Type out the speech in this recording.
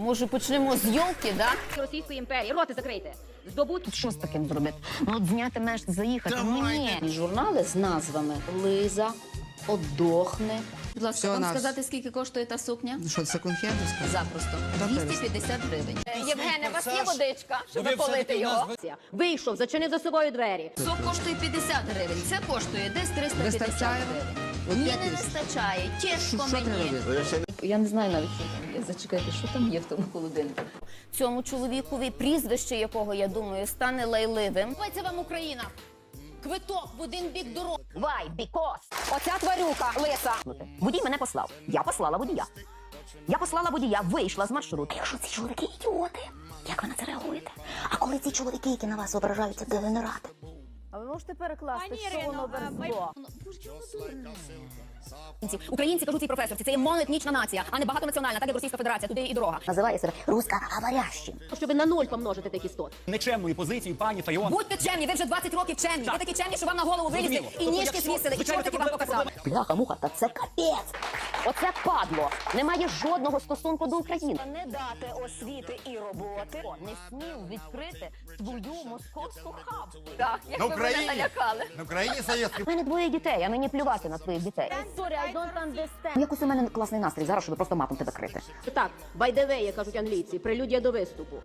Може, почнемо з йолки, да? Російської імперії. Роти закрийте. Здобут Що з таким зробити? Ну, от зняти меш, заїхати. Ну ні. Журнали з назвами Лиза, Одохне. Будь ласка, Всього вам нас. сказати, скільки коштує та сукня? Що, секонд-хендовська? Запросто. Та 250 гривень. Євгене, у вас є водичка, щоб полити його? вийшов, зачинив за собою двері. Сок коштує 50 гривень. Це коштує десь 350 Вистачає? гривень. От Ні, п'ять не вистачає. Тяжко мені. Я не знаю навіть, що там є. Зачекайте, що там є в тому холодильнику. Цьому чоловікові, прізвище якого, я думаю, стане лайливим. Це вам Україна. Квиток в один бік дороги. Why? Because. Оця тварюка, лиса. Водій мене послав. Я послала водія. Я послала водія, вийшла з маршруту. Якщо ці чоловіки ідіоти, як ви на це реагуєте? А коли ці чоловіки, які на вас ображаються, дегенерати? Можете перекласти, Пані що Ірино, воно а, верзло? Українці, кажуть цій професорці, це є моноетнічна нація, а не багатонаціональна, так як Російська Федерація, туди і дорога. Називає себе руська говорящим. Щоб на нуль помножити тих істот. Нечемної позиції пані Файон. Будьте чемні, ви вже 20 років чемні. Ви такі чемні, що вам на голову вилізли і Тобто, ніжки звісили, і звичайно, чортики вам показали. Бляха, муха, та це капець. Оце падло. Немає жодного стосунку до України. Не дати освіти і роботи. Не смів відкрити свою московську хабу. Так, як На ви мене налякали. На Україні. У мене двоє дітей, а мені плювати на своїх дітей. Sorry, I don't understand. Якось у мене класний настрій зараз, щоб просто матом тебе крити. Так, байдевеє, кажуть англійці, прелюдія до виступу.